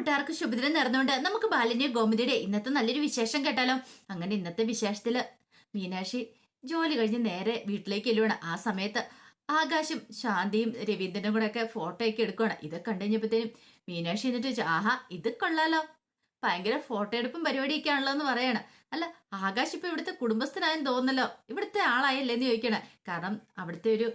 കൂട്ടുകാർക്ക് ശുഭദിനം നടന്നുകൊണ്ട് നമുക്ക് ബാലിന്റെ ഗോമതിയുടെ ഇന്നത്തെ നല്ലൊരു വിശേഷം കേട്ടാലോ? അങ്ങനെ ഇന്നത്തെ വിശേഷത്തിൽ മീനാക്ഷി ജോലി കഴിഞ്ഞ് നേരെ വീട്ടിലേക്ക് എല്ലുവാണ് ആ സമയത്ത് ആകാശും ശാന്തിയും രവീന്ദ്രനും കൂടെ ഒക്കെ ഫോട്ടോ ഒക്കെ എടുക്കുവാണ്. ഇത് കണ്ടു കഴിഞ്ഞപ്പോഴത്തേനും മീനാക്ഷി എന്നിട്ട് ആഹാ ഇത് കൊള്ളാലോ. ഭയങ്കര ഫോട്ടോ എടുപ്പും പരിപാടിയൊക്കെ ആണല്ലോ എന്ന് പറയാണ്. അല്ല ആകാശ് ഇപ്പൊ ഇവിടുത്തെ കുടുംബസ്ഥനായെന്ന് തോന്നല്ലോ ഇവിടുത്തെ ആളായല്ലേ എന്ന് ചോദിക്കണേ. കാരണം അവിടുത്തെ ഒരു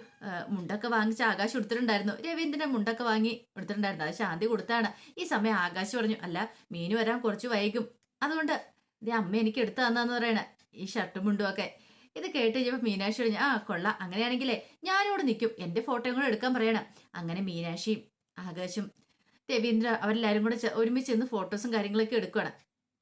മുണ്ടൊക്കെ വാങ്ങിച്ച് ആകാശ് കൊടുത്തിട്ടുണ്ടായിരുന്നു. രവീന്ദ്രന്റെ മുണ്ടൊക്കെ വാങ്ങി കൊടുത്തിട്ടുണ്ടായിരുന്നു അത് ശാന്തി കൊടുത്താണ്. ഈ സമയം ആകാശ് പറഞ്ഞു അല്ല മീന് വരാൻ കുറച്ച് വൈകും. അതുകൊണ്ട് ഇതേ അമ്മ എനിക്ക് എടുത്തു തന്നാന്ന് പറയണേ. ഈ ഷർട്ടും മുണ്ടും ഒക്കെ. ഇത് കേട്ട് കഴിഞ്ഞപ്പോൾ മീനാക്ഷി പറഞ്ഞു ആ കൊള്ളാം. അങ്ങനെയാണെങ്കിലേ ഞാനിവിടെ നിൽക്കും. എന്റെ ഫോട്ടോയും കൂടെ എടുക്കാൻ പറയണം. അങ്ങനെ മീനാക്ഷിയും ആകാശും രവീന്ദ്ര അവരെല്ലാവരും കൂടെ ഒരുമിച്ച് നിന്ന് ഫോട്ടോസും കാര്യങ്ങളൊക്കെ എടുക്കുകയാണ്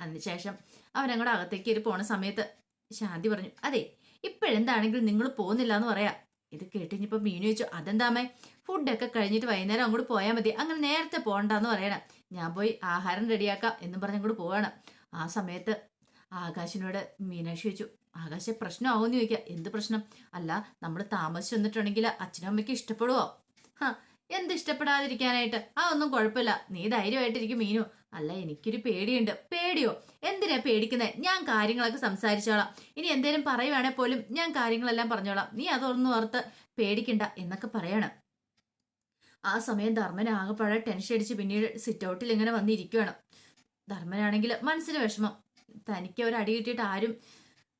അതിനുശേഷം അവരങ്ങോട്ട് അകത്തേക്ക് കയറി പോണ സമയത്ത് ശാന്തി പറഞ്ഞു അതെ ഇപ്പോഴെന്താണെങ്കിലും നിങ്ങൾ പോകുന്നില്ല എന്ന് പറയാം. ഇത് കേട്ടിഞ്ഞപ്പോൾ മീനു വെച്ചു അതെന്താമേ ഫുഡൊക്കെ കഴിഞ്ഞിട്ട് വൈകുന്നേരം അങ്ങോട്ട് പോയാൽ മതി. അങ്ങനെ നേരത്തെ പോകണ്ടെന്ന് പറയണം. ഞാൻ പോയി ആഹാരം റെഡിയാക്കാം എന്നും പറഞ്ഞ് അങ്ങോട്ട് പോവാണ്. ആ സമയത്ത് ആകാശിനോട് മീനാക്ഷി വെച്ചു ആകാശ പ്രശ്നമാവുമെന്ന് ചോദിക്കുക എന്ത് പ്രശ്നം? അല്ല നമ്മൾ താമസിച്ച് വന്നിട്ടുണ്ടെങ്കിൽ അച്ഛനും അമ്മയ്ക്ക് ഇഷ്ടപ്പെടുവോ? ഹാ എന്ത് ഇഷ്ടപ്പെടാതിരിക്കാനായിട്ട്? ആ ഒന്നും കുഴപ്പമില്ല. നീ ധൈര്യമായിട്ടിരിക്കും മീനു. അല്ല എനിക്കൊരു പേടിയുണ്ട്. പേടിയോ? എന്തിനാ പേടിക്കുന്നത് ഞാൻ കാര്യങ്ങളൊക്കെ സംസാരിച്ചോളാം. ഇനി എന്തേലും പറയുവാണെങ്കിൽ പോലും ഞാൻ കാര്യങ്ങളെല്ലാം പറഞ്ഞോളാം. നീ അതൊന്നും ഓർത്ത് പേടിക്കണ്ട എന്നൊക്കെ പറയണം. ആ സമയം ധർമ്മൻ ആകെപ്പാടെ ടെൻഷൻ അടിച്ച് പിന്നീട് സിറ്റ് ഔട്ടിൽ ഇങ്ങനെ വന്നിരിക്കുകയാണ് ധർമ്മനാണെങ്കിൽ മനസ്സിന് വിഷമം. തനിക്ക് ഒരു അടി കിട്ടിയിട്ട് ആരും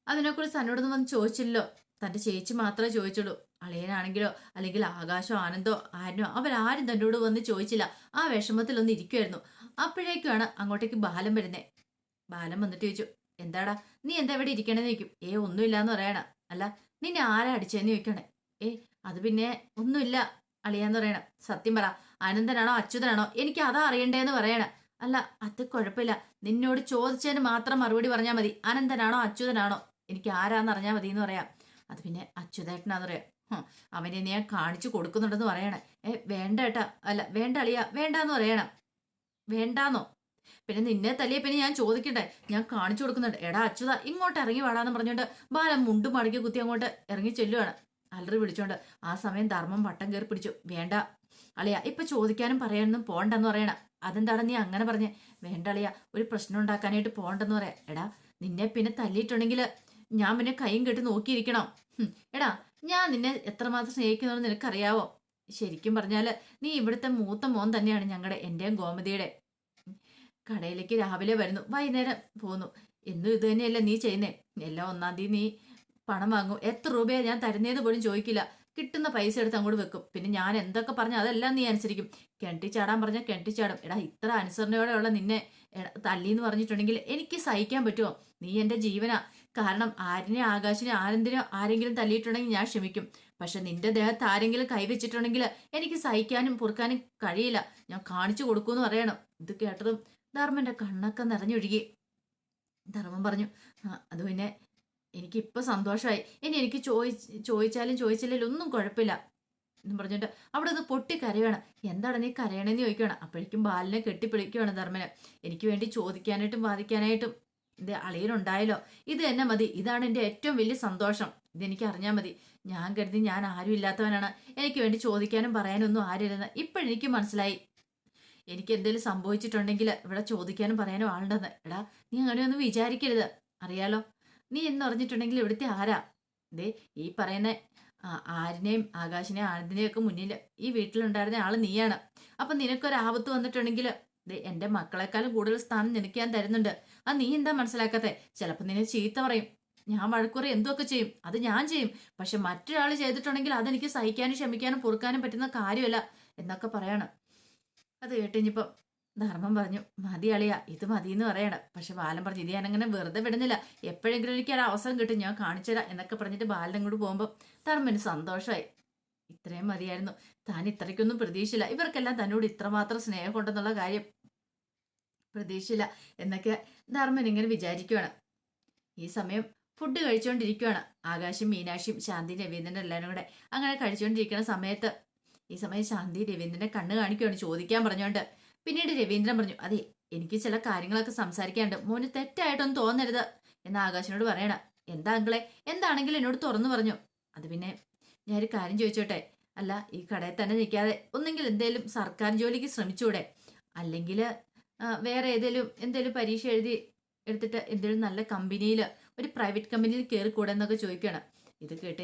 അതിനെക്കുറിച്ച് തന്നോടൊന്നും വന്ന് ചോദിച്ചില്ലല്ലോ. തന്റെ ചേച്ചി മാത്രമേ ചോദിച്ചുള്ളൂ. അളിയനാണെങ്കിലോ അല്ലെങ്കിൽ ആകാശോ ആനന്ദോ ആരനോ അവരാരും തന്നോട് വന്ന് ചോദിച്ചില്ല. ആ വിഷമത്തിലൊന്ന് ഇരിക്കുമായിരുന്നു അപ്പോഴേക്കുമാണ് അങ്ങോട്ടേക്ക് ബാലം വരുന്നത് ബാലം വന്നിട്ട് ചോദിച്ചു എന്താടാ നീ എന്താ ഇവിടെ ഇരിക്കണേന്ന് ചോദിക്കും. ഏ ഒന്നുമില്ല എന്ന് പറയണ. അല്ല നിന്നെ ആരാ അടിച്ചതെന്ന് ചോദിക്കണേ? ഏ അത് പിന്നെ ഒന്നുമില്ല അളിയാന്ന് പറയണ. സത്യം പറ അനന്തനാണോ അച്യുതനാണോ എനിക്ക് അതാ അറിയണ്ടേന്ന് പറയണ. അല്ല അത് കുഴപ്പമില്ല. നിന്നോട് ചോദിച്ചതിന് മാത്രം മറുപടി പറഞ്ഞാൽ മതി. അനന്തനാണോ അച്യുതനാണോ എനിക്ക് ആരാന്ന് അറിഞ്ഞാൽ മതി എന്ന് പറയാം. അത് പിന്നെ അച്യുതേട്ടനാന്ന് പറയാം അവനെ ഞാൻ കാണിച്ചു കൊടുക്കുന്നുണ്ടെന്ന് പറയണേ. ഏ വേണ്ട ഏട്ടാ. അല്ല വേണ്ട അളിയ വേണ്ടാന്ന് പറയണം. വേണ്ടാന്നോ? പിന്നെ നിന്നെ തല്ലിയ പിന്നെ ഞാൻ ചോദിക്കട്ടെ ഞാൻ കാണിച്ചു കൊടുക്കുന്നുണ്ട്. എടാ അച്യുത ഇങ്ങോട്ട് ഇറങ്ങി വാടാന്ന് പറഞ്ഞുകൊണ്ട് ബാലം മുണ്ടും മടക്കി കുത്തി അങ്ങോട്ട് ഇറങ്ങി ചെല്ലുവാണ്. അലറി പിടിച്ചോണ്ട് ആ സമയം ധർമ്മം വട്ടം കയറി പിടിച്ചു. വേണ്ട അളിയ ഇപ്പൊ ചോദിക്കാനും പറയാനൊന്നും പോണ്ടെന്ന് പറയണ. അതെന്താണ് നീ അങ്ങനെ പറഞ്ഞേ? വേണ്ട അളിയ ഒരു പ്രശ്നം ഉണ്ടാക്കാനായിട്ട് പോണ്ടെന്ന് പറയാം. എടാ നിന്നെ പിന്നെ തല്ലിയിട്ടുണ്ടെങ്കിൽ ഞാൻ പിന്നെ കൈയും കെട്ടി നോക്കിയിരിക്കണം. എടാ ഞാൻ നിന്നെ എത്രമാത്രം സ്നേഹിക്കുന്നു നിനക്കറിയാവോ? ശരിക്കും പറഞ്ഞാൽ നീ ഇവിടുത്തെ മൂത്ത മോൻ തന്നെയാണ് ഞങ്ങളുടെ എന്റെയും ഗോമതിയുടെ. കടയിലേക്ക് രാവിലെ വരുന്നു വൈകുന്നേരം പോകുന്നു എന്നും ഇത് തന്നെയല്ല നീ ചെയ്യുന്നേ? എല്ലാം ഒന്നാം തീയതി നീ പണം വാങ്ങും. എത്ര രൂപയാ ഞാൻ തരുന്നേന്ന് പോലും ചോദിക്കില്ല. കിട്ടുന്ന പൈസ എടുത്ത് അങ്ങോട്ട് വെക്കും. പിന്നെ ഞാൻ എന്തൊക്കെ പറഞ്ഞ അതെല്ലാം നീ അനുസരിക്കും. കിണറ്റി ചാടാൻ പറഞ്ഞാൽ കിണറ്റി ചാടും എടാ ഇത്ര അനുസരണയോടെയുള്ള നിന്നെ തല്ലിന്ന് പറഞ്ഞിട്ടുണ്ടെങ്കിൽ എനിക്ക് സഹിക്കാൻ പറ്റുമോ നീ എന്റെ ജീവനാ. കാരണം ആരിനെ ആകാശിനെ ആരെന്തിനോ ആരെങ്കിലും തല്ലിയിട്ടുണ്ടെങ്കിൽ ഞാൻ ക്ഷമിക്കും. പക്ഷെ നിന്റെ ദേഹത്ത് ആരെങ്കിലും കൈവച്ചിട്ടുണ്ടെങ്കിൽ എനിക്ക് സഹിക്കാനും പൊറുക്കാനും കഴിയില്ല. ഞാൻ കാണിച്ചു കൊടുക്കൂന്ന് പറയണം. ഇത് കേട്ടതും ധർമ്മന്റെ കണ്ണൊക്കെ നിറഞ്ഞൊഴുകി. ധർമ്മം പറഞ്ഞു അത് പിന്നെ എനിക്കിപ്പോൾ സന്തോഷമായി ഇനി എനിക്ക് ചോയി ചോദിച്ചാലും ചോദിച്ചില്ലെങ്കിലും ഒന്നും കുഴപ്പമില്ല. എന്ന് പറഞ്ഞിട്ട് അവിടെ അത് പൊട്ടി കരയണം. എന്താണ് നീ കരയണമെന്ന് ചോദിക്കുകയാണ്? അപ്പോഴേക്കും ബാലിനെ കെട്ടിപ്പിടിക്കുകയാണ് ധർമ്മനെ. എനിക്ക് വേണ്ടി ചോദിക്കാനായിട്ടും വാദിക്കാനായിട്ടും ഇത് അളിയനുണ്ടായല്ലോ. ഇത് തന്നെ മതി. ഇതാണ് എന്റെ ഏറ്റവും വലിയ സന്തോഷം. ഇതെനിക്ക് അറിഞ്ഞാൽ മതി. ഞാൻ കരുതി ഞാൻ ആരും ഇല്ലാത്തവനാണ്. എനിക്ക് വേണ്ടി ചോദിക്കാനും പറയാനും ഒന്നും ആരില്ലെന്ന് ഇപ്പോഴെനിക്ക് മനസ്സിലായി. എനിക്ക് എന്തെങ്കിലും സംഭവിച്ചിട്ടുണ്ടെങ്കിൽ ഇവിടെ ചോദിക്കാനും പറയാനും ആളുണ്ടെന്ന്. എടാ നീ അങ്ങനെയൊന്നും വിചാരിക്കരുത്. അറിയാലോ? നീ എന്ന് അറിഞ്ഞിട്ടുണ്ടെങ്കിൽ ഇവിടുത്തെ ആരാ? ദേ ഈ പറയുന്ന ആരിനെയും ആകാശിനെയും ആനന്ദിനെയും ഒക്കെ മുന്നിൽ ഈ വീട്ടിലുണ്ടായിരുന്ന ആൾ നീയാണ്. അപ്പം നിനക്കൊരാപത്ത് വന്നിട്ടുണ്ടെങ്കിൽ ദേ എന്റെ മക്കളെക്കാളും കൂടുതൽ സ്ഥാനം നിനക്ക് ഞാൻ തരുന്നുണ്ട്. ആ നീ എന്താ മനസ്സിലാക്കാത്തെ? ചിലപ്പോൾ നിന്നെ ചീത്ത പറയും. ഞാൻ വഴക്കുറ എന്തൊക്കെ ചെയ്യും? അത് ഞാൻ ചെയ്യും. പക്ഷെ മറ്റൊരാൾ ചെയ്തിട്ടുണ്ടെങ്കിൽ അതെനിക്ക് സഹിക്കാനും ക്ഷമിക്കാനും പൊറുക്കാനും പറ്റുന്ന കാര്യമല്ല എന്നൊക്കെ പറയണം. അത് കേട്ടിഞ്ഞിപ്പം ധർമ്മം പറഞ്ഞു മതി അളിയ ഇത് മതി എന്ന് പറയണം. പക്ഷെ ബാലൻ പറഞ്ഞു ഇത് ഞാനങ്ങനെ വെറുതെ വിടുന്നില്ല. എപ്പോഴെങ്കിലും എനിക്ക് ഒരു അവസരം കിട്ടും ഞാൻ കാണിച്ചുതരാം എന്നൊക്കെ പറഞ്ഞിട്ട് ബാലൻ അങ്ങോട്ട് പോകുമ്പോൾ ധർമ്മന് സന്തോഷമായി. ഇത്രയും മതിയായിരുന്നു. താൻ ഇത്രയ്ക്കൊന്നും പ്രതീക്ഷയില്ല ഇവർക്കെല്ലാം തന്നോട് ഇത്രമാത്രം സ്നേഹം കൊണ്ടെന്നുള്ള കാര്യം പ്രതീക്ഷയില്ല എന്നൊക്കെ ധർമ്മൻ ഇങ്ങനെ വിചാരിക്കുകയാണ് ഈ സമയം ഫുഡ് കഴിച്ചുകൊണ്ടിരിക്കുകയാണ് ആകാശും മീനാക്ഷിയും ശാന്തി രവീന്ദ്രൻ എല്ലാവരും കൂടെ അങ്ങനെ കഴിച്ചുകൊണ്ടിരിക്കുന്ന സമയത്ത് ഈ സമയം ശാന്തി രവീന്ദ്രനെ കണ്ണ് കാണിക്കുകയാണ് ചോദിക്കാൻ പറഞ്ഞുകൊണ്ട് പിന്നീട് രവീന്ദ്രൻ പറഞ്ഞു അതെ എനിക്ക് ചില കാര്യങ്ങളൊക്കെ സംസാരിക്കാനുണ്ട്. മോന് തെറ്റായിട്ടൊന്നും തോന്നരുത് എന്ന് ആകാശിനോട് പറയണം. എന്താ അങ്കിളെ? എന്താണെങ്കിലും എന്നോട് തുറന്നു പറഞ്ഞു. അത് പിന്നെ ഞാനൊരു കാര്യം ചോദിച്ചോട്ടെ? അല്ല ഈ കടയിൽ തന്നെ നിൽക്കാതെ ഒന്നെങ്കിൽ എന്തെങ്കിലും സർക്കാർ ജോലിക്ക് ശ്രമിച്ചൂടെ? അല്ലെങ്കിൽ വേറെ ഏതെങ്കിലും എന്തെങ്കിലും പരീക്ഷ എഴുതി എടുത്തിട്ട് എന്തെങ്കിലും നല്ല കമ്പനിയിൽ ഒരു പ്രൈവറ്റ് കമ്പനിയിൽ കയറി കൂടെ എന്നൊക്കെ ചോദിക്കുകയാണ് ഇത് കേട്ട്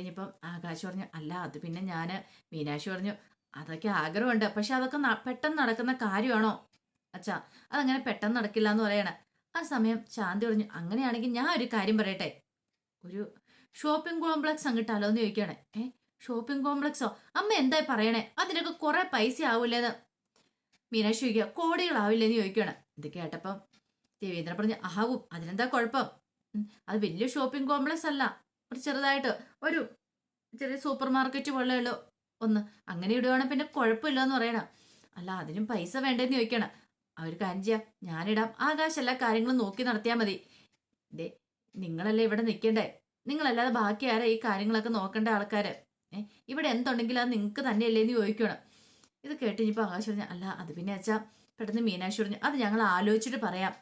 ആകാശ് പറഞ്ഞു അല്ല അത് പിന്നെ ഞാൻ മീനാക്ഷി പറഞ്ഞു അതൊക്കെ ആഗ്രഹമുണ്ട്. പക്ഷെ അതൊക്കെ പെട്ടെന്ന് നടക്കുന്ന കാര്യമാണോ? അച്ഛാ അതങ്ങനെ പെട്ടെന്ന് നടക്കില്ല എന്ന് പറയണ. ആ സമയം ശാന്തി പറഞ്ഞു അങ്ങനെയാണെങ്കിൽ ഞാൻ ഒരു കാര്യം പറയട്ടെ. ഒരു ഷോപ്പിംഗ് കോംപ്ലക്സ് അങ്ങിട്ടാലോ എന്ന് ചോദിക്കുകയാണ് ഏ ഷോപ്പിംഗ് കോംപ്ലക്സോ അമ്മ എന്തായി പറയണേ? അതിനൊക്കെ കുറെ പൈസ ആവൂലേന്ന്. മീനാക്ഷി ചോദിക്കുക കോടികളാവില്ലെന്ന് ചോദിക്കുകയാണ്. ഇത് കേട്ടപ്പം ദേവേന്ദ്രൻ പറഞ്ഞു ആവും അതിനെന്താ കുഴപ്പം? അത് വലിയ ഷോപ്പിംഗ് കോംപ്ലക്സ് അല്ല. ഒരു ചെറുതായിട്ട് ഒരു ചെറിയ സൂപ്പർ മാർക്കറ്റ് പോലെയുള്ള ഒന്ന് അങ്ങനെ ഇടുവാണെങ്കിൽ പിന്നെ കുഴപ്പമില്ല എന്ന് പറയണം. അല്ല അതിനും പൈസ വേണ്ടെന്ന് ചോദിക്കണം അവർ കാര്യം ചെയ്യാം. ഞാനിടാം. ആകാശ് എല്ലാ കാര്യങ്ങളും നോക്കി നടത്തിയാൽ മതി. ദേ നിങ്ങളല്ലേ ഇവിടെ നിൽക്കണ്ടേ? നിങ്ങളല്ലാതെ ബാക്കി ആരാ ഈ കാര്യങ്ങളൊക്കെ നോക്കേണ്ട ആൾക്കാർ ഏഹ് ഇവിടെ എന്തുണ്ടെങ്കിലും അത് നിങ്ങൾക്ക് തന്നെയല്ലേ എന്ന് ചോദിക്കണം ഇത് കേട്ട് ഇനിയിപ്പോൾ ആകാശ് പറഞ്ഞു അല്ല അത് പിന്നെ അച്ഛാ പെട്ടെന്ന് മീനാക്ഷി പറഞ്ഞു അത് ഞങ്ങൾ ആലോചിച്ചിട്ട് പറയാം.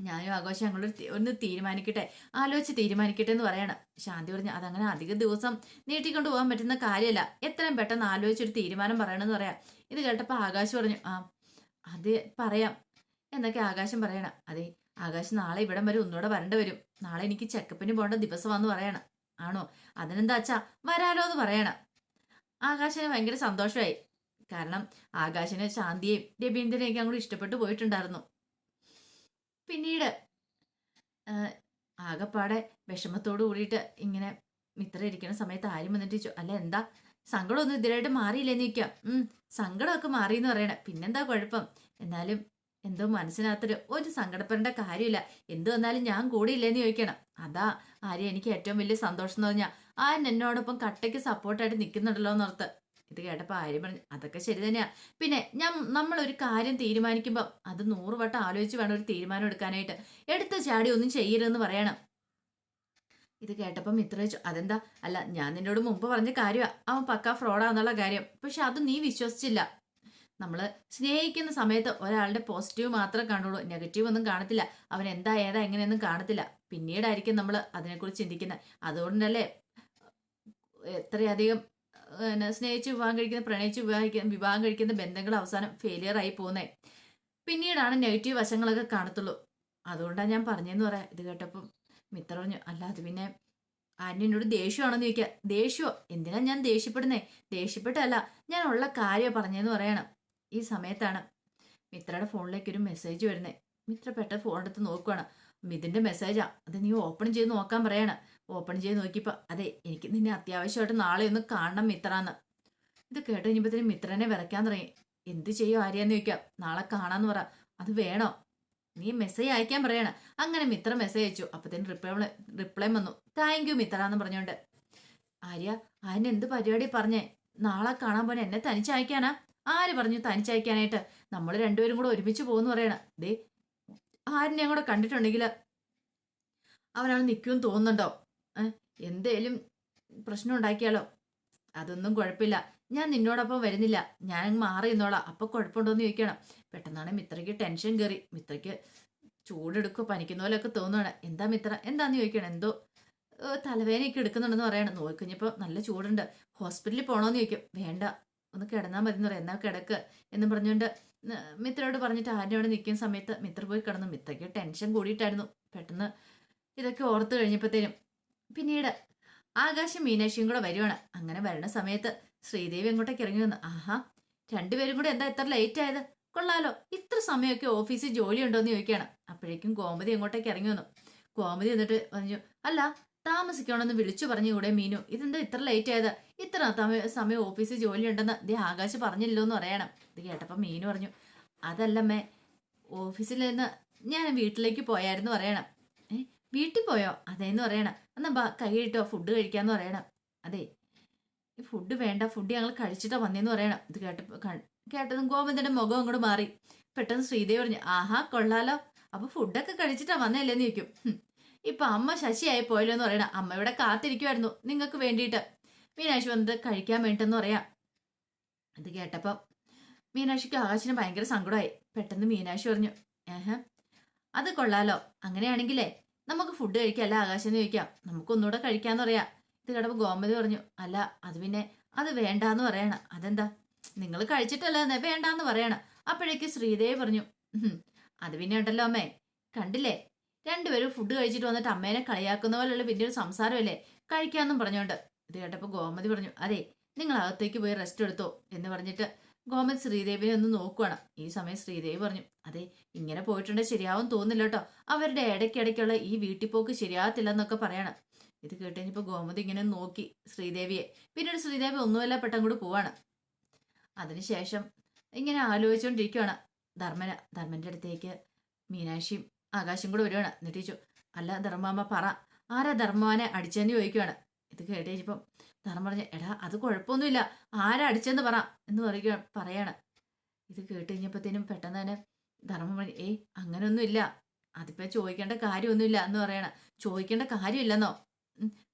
ഞാനും ആഘോഷം ഞങ്ങളൊരു ഒന്ന് തീരുമാനിക്കട്ടെ ആലോചിച്ച് തീരുമാനിക്കട്ടെ എന്ന് പറയണം. ശാന്തി പറഞ്ഞു അതങ്ങനെ അധിക ദിവസം നീട്ടിക്കൊണ്ട് പോകാൻ പറ്റുന്ന കാര്യമല്ല എത്രയും പെട്ടെന്ന് ആലോചിച്ചൊരു തീരുമാനം പറയണമെന്ന് പറയാം. ഇത് കേട്ടപ്പോൾ ആകാശ് പറഞ്ഞു ആ അത് പറയാം. എന്നൊക്കെ ആകാശം പറയണം അതെ ആകാശ് നാളെ ഇവിടം വരെ ഒന്നുകൂടെ വരേണ്ടി വരും. നാളെ എനിക്ക് ചെക്കപ്പിന് പോകേണ്ട ദിവസമാണെന്ന് പറയണം. ആണോ? അതിനെന്താ അച്ഛാ വരാലോ എന്ന് പറയണം. ആകാശിന് ഭയങ്കര സന്തോഷമായി. കാരണം ആകാശിനെ ശാന്തിയെയും രവീന്ദ്രനെയൊക്കെ അങ്ങോട്ട് ഇഷ്ടപ്പെട്ടു പോയിട്ടുണ്ടായിരുന്നു. പിന്നീട് ആകപ്പാടെ വിഷമത്തോട് കൂടിയിട്ട് ഇങ്ങനെ മിത്ര ഇരിക്കുന്ന സമയത്ത് ആരും വന്നിട്ട് ചോദിച്ചു അല്ല എന്താ? സങ്കടമൊന്നും ഇതിലായിട്ട് മാറിയില്ലെന്ന് ചോദിക്കാം ഉം സങ്കടമൊക്കെ മാറി എന്ന് പറയണേ. പിന്നെന്താ കുഴപ്പം? എന്നാലും എന്തോ മനസ്സിനകത്തൊരു ഒരു സങ്കടപ്പെടേണ്ട കാര്യമില്ല. എന്ത് വന്നാലും ഞാൻ കൂടെ ഇല്ലെന്ന് ചോദിക്കണം. അതാ ആര്യ എനിക്ക് ഏറ്റവും വലിയ സന്തോഷം എന്ന് പറഞ്ഞാൽ ആര്യൻ എന്നോടൊപ്പം കട്ടയ്ക്ക് സപ്പോർട്ടായിട്ട് നിൽക്കുന്നുണ്ടല്ലോ എന്നോർത്ത് ഇത് കേട്ടപ്പോൾ ആര്യ പറഞ്ഞു അതൊക്കെ ശരി തന്നെയാ. പിന്നെ ഞാൻ നമ്മളൊരു കാര്യം തീരുമാനിക്കുമ്പോൾ അത് നൂറ് വട്ടം ആലോചിച്ച് വേണം ഒരു തീരുമാനം എടുക്കാനായിട്ട്. എടുത്ത ചാടി ഒന്നും ചെയ്യരുതെന്ന് പറയണം. ഇത് കേട്ടപ്പം ഇത്ര വെച്ചു. അതെന്താ? അല്ല ഞാൻ നിന്നോട് മുമ്പ് പറഞ്ഞ കാര്യമാണ് അവൻ പക്ക ഫ്രോഡാന്നുള്ള കാര്യം. പക്ഷെ അത് നീ വിശ്വസിച്ചില്ല. നമ്മൾ സ്നേഹിക്കുന്ന സമയത്ത് ഒരാളുടെ പോസിറ്റീവ് മാത്രമേ കാണുള്ളൂ. നെഗറ്റീവ് ഒന്നും കാണത്തില്ല. അവൻ എന്താ ഏതാ എങ്ങനെയൊന്നും കാണത്തില്ല. പിന്നീടായിരിക്കും നമ്മൾ അതിനെക്കുറിച്ച് ചിന്തിക്കുന്നത് അതുകൊണ്ടല്ലേ എത്രയധികം സ്നേഹിച്ച് വിവാഹം കഴിക്കുന്ന പ്രണയിച്ച് വിവാഹിക്കുന്ന വിവാഹം കഴിക്കുന്ന ബന്ധങ്ങൾ അവസാനം ഫെയിലിയർ ആയി പോകുന്നത് പിന്നീടാണ് നെഗറ്റീവ് വശങ്ങളൊക്കെ കാണത്തുള്ളൂ. അതുകൊണ്ടാണ് ഞാൻ പറഞ്ഞതെന്ന് പറയാം. ഇത് കേട്ടപ്പം മിത്ര പറഞ്ഞു അല്ല അത് പിന്നെ എന്നോട് ദേഷ്യമാണെന്ന് ചോദിക്കുക ദേഷ്യമോ എന്തിനാ ഞാൻ ദേഷ്യപ്പെടുന്നേ? ദേഷ്യപ്പെട്ടല്ല ഞാൻ ഉള്ള കാര്യം പറഞ്ഞതെന്ന് പറയണം. ഈ സമയത്താണ് മിത്രയുടെ ഫോണിലേക്ക് ഒരു മെസ്സേജ് വരുന്നത് മിത്ര പെട്ടെന്ന് ഫോൺ എടുത്ത് നോക്കുവാണ്. മിഥുന്റെ മെസ്സേജാ അത് നീ ഓപ്പൺ ചെയ്ത് നോക്കാൻ പറയാണ്. ഓപ്പൺ ചെയ്ത് നോക്കിയപ്പോൾ അതെ എനിക്ക് നിന്നെ അത്യാവശ്യമായിട്ട് നാളെ ഒന്ന് കാണണം മിത്രാന്ന്. ഇത് കേട്ട് കഴിഞ്ഞപ്പോഴത്തേനും മിത്രനെ വിറയ്ക്കാൻ തുടങ്ങി. എന്ത് ചെയ്യും ആര്യാന്ന് ചോദിക്കാം. നാളെ കാണാന്ന് പറ. അത് വേണോ? നീ മെസ്സേജ് അയക്കാൻ പറയാണ്. അങ്ങനെ മിത്ര മെസ്സേജ് അയച്ചു. അപ്പത്തേനും റിപ്ലൈ റിപ്ലൈ വന്നു. താങ്ക് യു മിത്ര എന്ന് പറഞ്ഞോണ്ട്. ആര്യ അതിന് എന്ത് പരിപാടി പറഞ്ഞേ? നാളെ കാണാൻ പോലെ എന്നെ തനിച്ചയക്കാനാ? ആര് പറഞ്ഞു തനിച്ചയക്കാനായിട്ട്? നമ്മൾ രണ്ടുപേരും കൂടെ ഒരുമിച്ച് പോകുന്നു പറയണ. ദേ ആരിനെയും കൂടെ കണ്ടിട്ടുണ്ടെങ്കിൽ അവനവിടെ നിൽക്കുമെന്ന് തോന്നുന്നുണ്ടോ? എന്തേലും പ്രശ്നം ഉണ്ടാക്കിയാലോ? അതൊന്നും കുഴപ്പമില്ല. ഞാൻ നിന്നോടൊപ്പം വരുന്നില്ല. ഞാൻ മാറി നിന്നോളാം. അപ്പൊ കുഴപ്പമുണ്ടോന്ന് ചോദിക്കണം. പെട്ടെന്നാണ് മിത്രയ്ക്ക് ടെൻഷൻ കയറി. മിത്രയ്ക്ക് ചൂടെടുക്കോ പനിക്കുന്ന പോലെയൊക്കെ തോന്നുകയാണ് എന്താ മിത്ര? എന്താന്ന് ചോദിക്കണം. എന്തോ തലവേദനയൊക്കെ എടുക്കുന്നുണ്ടെന്ന് പറയണം. നോക്കിക്കഴിഞ്ഞപ്പോൾ നല്ല ചൂടുണ്ട്. ഹോസ്പിറ്റലിൽ പോകണമെന്ന് ചോദിക്കും. വേണ്ട ഒന്ന് കിടന്നാൽ മതി എന്ന് പറയാം. എന്നാ കിടക്ക്? എന്ന് പറഞ്ഞുകൊണ്ട് മിത്രയോട് പറഞ്ഞിട്ട് ആരുടെ അവിടെ നിൽക്കുന്ന സമയത്ത് മിത്ര പോയി കിടന്നു. മിത്രയ്ക്ക് ടെൻഷൻ കൂടിയിട്ടായിരുന്നു. പെട്ടെന്ന് ഇതൊക്കെ ഓർത്ത് കഴിഞ്ഞപ്പോഴത്തേനും പിന്നീട് ആകാശം മീനാക്ഷിയും കൂടെ വരുവാണ്. അങ്ങനെ വരണ സമയത്ത് ശ്രീദേവി അങ്ങോട്ടേക്ക് ഇറങ്ങി വന്നു. ആഹാ രണ്ടുപേരും കൂടെ എന്താ ഇത്ര ലേറ്റ് ആയത്? കൊള്ളാലോ ഇത്ര സമയമൊക്കെ ഓഫീസിൽ ജോലി ഉണ്ടോ എന്ന് ചോദിക്കുകയാണ്. അപ്പോഴേക്കും കോമതി അങ്ങോട്ടേക്ക് ഇറങ്ങി വന്നു. കോമതി എന്നിട്ട് പറഞ്ഞു അല്ല താമസിക്കണമെന്ന് വിളിച്ചു പറഞ്ഞു കൂടെ മീനു. ഇതെന്താ ഇത്ര ലേറ്റ് ആയത്? ഇത്ര സമയം ഓഫീസിൽ ജോലി ഉണ്ടെന്ന് ദേ ആകാശ് പറഞ്ഞില്ലോ എന്ന് പറയണം. ഇത് കേട്ടപ്പോൾ മീനു പറഞ്ഞു അതല്ലമ്മേ ഓഫീസിൽ നിന്ന് ഞാൻ വീട്ടിലേക്ക് പോയായിരുന്നു പറയണം. ഏ വീട്ടിൽ പോയോ? അതേന്ന് പറയണം. എന്നാ ബാ കൈ കിട്ടോ ഫുഡ് കഴിക്കാന്ന് പറയണം. അതെ ഈ ഫുഡ് വേണ്ട ഫുഡ് ഞങ്ങൾ കഴിച്ചിട്ടാ വന്നേന്ന് പറയണം. ഇത് കേട്ടപ്പോ ക- കേട്ടതും ഗോവിന്ദന്റെ മുഖം അങ്ങോട്ട് മാറി. പെട്ടെന്ന് ശ്രീദേവി പറഞ്ഞു ആഹാ കൊള്ളാലോ. അപ്പൊ ഫുഡൊക്കെ കഴിച്ചിട്ടാ വന്നല്ലേന്ന് ചോദിക്കും. "ഹും, ഇപ്പൊ അമ്മ ശശിയായി പോയല്ലോ എന്ന് പറയണ അമ്മ ഇവിടെ കാത്തിരിക്കുമായിരുന്നു നിങ്ങൾക്ക് വേണ്ടിയിട്ട്. മീനാക്ഷി വന്നത് കഴിക്കാൻ വേണ്ടിട്ടെന്ന് പറയാം. ഇത് കേട്ടപ്പം മീനാക്ഷിക്ക് ആകാശിന് ഭയങ്കര സങ്കടമായി. പെട്ടെന്ന് മീനാക്ഷി പറഞ്ഞു ഏഹ്? അത് കൊള്ളാലോ. അങ്ങനെയാണെങ്കിലേ നമുക്ക് ഫുഡ് കഴിക്കാം. ആകാശം ചോദിക്കാം നമുക്കൊന്നുകൂടെ കഴിക്കാന്ന് പറയാം. ഇത് കേട്ടപ്പോൾ ഗോമതി പറഞ്ഞു അല്ല അത് പിന്നെ അത് വേണ്ടാന്ന് പറയണം. അതെന്താ? നിങ്ങൾ കഴിച്ചിട്ടല്ല എന്നേ വേണ്ടാന്ന് പറയണം. അപ്പോഴേക്ക് ശ്രീദേവി പറഞ്ഞു അത് പിന്നെ ഉണ്ടല്ലോ അമ്മേ. കണ്ടില്ലേ? രണ്ടുപേരും ഫുഡ് കഴിച്ചിട്ട് വന്നിട്ട് അമ്മേനെ കളിയാക്കുന്ന പോലെയുള്ള വലിയൊരു സംസാരമല്ലേ? കഴിക്കാന്നും പറഞ്ഞോണ്ട് ഇത് കേട്ടപ്പോൾ ഗോമതി പറഞ്ഞു അതെ നിങ്ങൾ അകത്തേക്ക് പോയി റെസ്റ്റ് എടുത്തോ എന്ന് പറഞ്ഞിട്ട് ഗോമതി ശ്രീദേവിനെ ഒന്ന് നോക്കുവാണ്. ഈ സമയം ശ്രീദേവി പറഞ്ഞു അതെ ഇങ്ങനെ പോയിട്ടുണ്ടെങ്കിൽ ശരിയാവും തോന്നില്ല കേട്ടോ. അവരുടെ ഇടയ്ക്കിടയ്ക്കുള്ള ഈ വീട്ടിൽ പോക്ക് ശരിയാകത്തില്ല എന്നൊക്കെ പറയണം. ഇത് കേട്ടുകഴിഞ്ഞപ്പോൾ ഗോമതി ഇങ്ങനെ നോക്കി ശ്രീദേവിയെ. പിന്നീട് ശ്രീദേവി ഒന്നുമല്ല പെട്ടെന്ന് കൂടി പോവാണ്. അതിനുശേഷം ഇങ്ങനെ ആലോചിച്ചുകൊണ്ടിരിക്കുവാണ് ധർമ്മന. ധർമ്മന്റെ അടുത്തേക്ക് മീനാക്ഷിയും ആകാശം കൂടെ വരുവാണ് എന്നിട്ട് അല്ല ധർമ്മാമ്മ പറ. ആരാ ധർമ്മവാനെ അടിച്ചെന്ന് ചോദിക്കുവാണ് ഇത് കേട്ട് ധർമ്മം പറഞ്ഞു എടാ അത് കുഴപ്പമൊന്നുമില്ല. ആരാ അടിച്ചെന്ന് പറ. എന്ന് പറയുക പറയാണ്. ഇത് കേട്ട് കഴിഞ്ഞപ്പോഴത്തേനും പെട്ടെന്ന് തന്നെ ധർമ്മം പറഞ്ഞു ഏയ് അങ്ങനെയൊന്നുമില്ല. അതിപ്പോൾ അതിപ്പോ ചോദിക്കേണ്ട കാര്യമൊന്നുമില്ല. എന്ന് പറയണ. ചോദിക്കേണ്ട കാര്യമില്ലെന്നോ?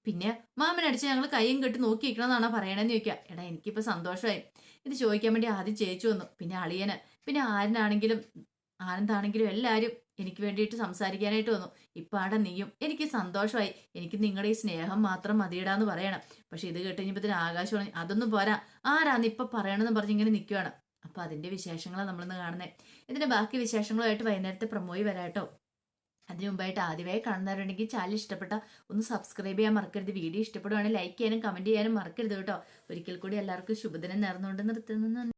പിന്നെ മാമൻ അടിച്ച് ഞങ്ങൾ കൈയും കെട്ടി നോക്കി നിൽക്കണമെന്നാണോ പറയണെന്ന് ചോദിക്കുക. എടാ എനിക്കിപ്പോൾ സന്തോഷമായി. ഇത് ചോദിക്കാൻ വേണ്ടി ആദ്യം ചേച്ചു വന്നു. പിന്നെ അളിയന്. പിന്നെ ആരനാണെങ്കിലും ആനന്ദാണെങ്കിലും എല്ലാവരും എനിക്ക് വേണ്ടിയിട്ട് സംസാരിക്കാനായിട്ട് വന്നു. ഇപ്പാടെ നീയും എനിക്ക് സന്തോഷമായി. എനിക്ക് നിങ്ങളുടെ ഈ സ്നേഹം മാത്രം മതിയിടാന്ന് പറയണം. പക്ഷെ ഇത് കേട്ട് കഴിഞ്ഞപ്പത്തിന് ആകാശം പറഞ്ഞു അതൊന്നും പോരാ. ആരാന്ന് ഇപ്പൊ പറയണമെന്ന് പറഞ്ഞ് ഇങ്ങനെ നിൽക്കുവാണ് അപ്പൊ അതിന്റെ വിശേഷങ്ങളാണ് നമ്മളിന്ന് കാണുന്നത് ഇതിന്റെ ബാക്കി വിശേഷങ്ങളുമായിട്ട് വൈകുന്നേരത്തെ പ്രമോയി വരാട്ടോ അതിനു മുമ്പായിട്ട് ആദ്യമായി കാണുന്നവരുണ്ടെങ്കിൽ ചാനൽ ഇഷ്ടപ്പെട്ട ഒന്ന് സബ്സ്ക്രൈബ് ചെയ്യാൻ മറക്കരുത്. വീഡിയോ ഇഷ്ടപ്പെടുവാണെങ്കിൽ ലൈക്ക് ചെയ്യാനും കമന്റ് ചെയ്യാനും മറക്കരുത് കേട്ടോ. ഒരിക്കൽ കൂടി എല്ലാവർക്കും ശുഭദിനം നേർന്നുകൊണ്ട് നിർത്തുന്നു.